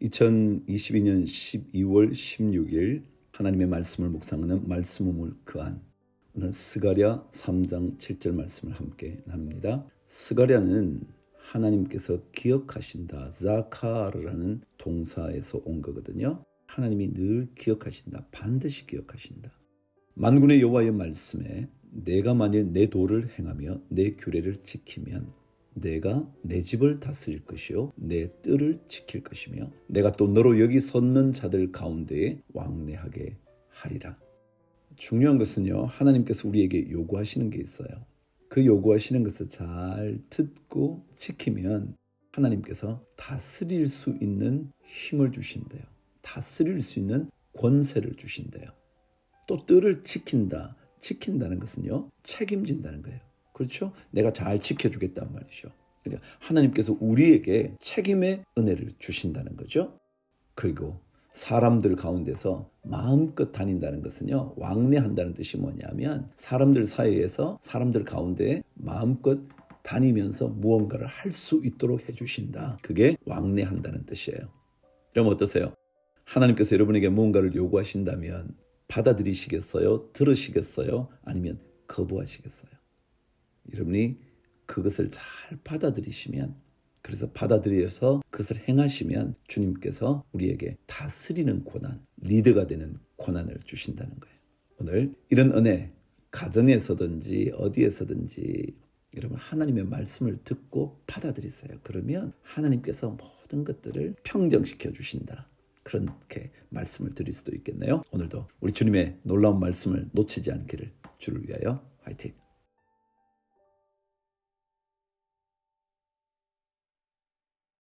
(2022년 12월 16일) 하나님의 말씀을 묵상하는 말씀 우물 그안 오늘 스가랴 3장 7절 말씀을 함께 나눕니다. 스가랴는 하나님께서 기억하신다 자카르라는 동사에서 온 거거든요. 하나님이 늘 기억하신다. 반드시 기억하신다. 만군의 여호와의 말씀에 내가 만일 내 도를 행하며 내 규례를 지키면 내가 내 집을 다스릴 것이요 내 뜰을 지킬 것이며 내가 또 너로 여기 섰는 자들 가운데에 왕래하게 하리라. 중요한 것은요. 하나님께서 우리에게 요구하시는 게 있어요. 그 요구하시는 것을 잘 듣고 지키면 하나님께서 다스릴 수 있는 힘을 주신대요. 다스릴 수 있는 권세를 주신대요. 또 뜰을 지킨다. 지킨다는 것은요. 책임진다는 거예요. 그렇죠? 내가 잘 지켜주겠단 말이죠. 그러니까 하나님께서 우리에게 책임의 은혜를 주신다는 거죠. 그리고 사람들 가운데서 마음껏 다닌다는 것은요, 왕래한다는 뜻이 뭐냐면 사람들 사이에서 사람들 가운데 마음껏 다니면서 무언가를 할 수 있도록 해주신다. 그게 왕래한다는 뜻이에요. 그럼 어떠세요? 하나님께서 여러분에게 무언가를 요구하신다면 받아들이시겠어요? 들으시겠어요? 아니면 거부하시겠어요? 여러분이 그것을 잘 받아들이시면 그래서 받아들여서 그것을 행하시면 주님께서 우리에게 다스리는 권한, 리더가 되는 권한을 주신다는 거예요. 오늘 이런 은혜 가정에서든지 어디에서든지 여러분 하나님의 말씀을 듣고 받아들이세요. 그러면 하나님께서 모든 것들을 평정시켜 주신다. 그렇게 말씀을 드릴 수도 있겠네요. 오늘도 우리 주님의 놀라운 말씀을 놓치지 않기를 주를 위하여 화이팅.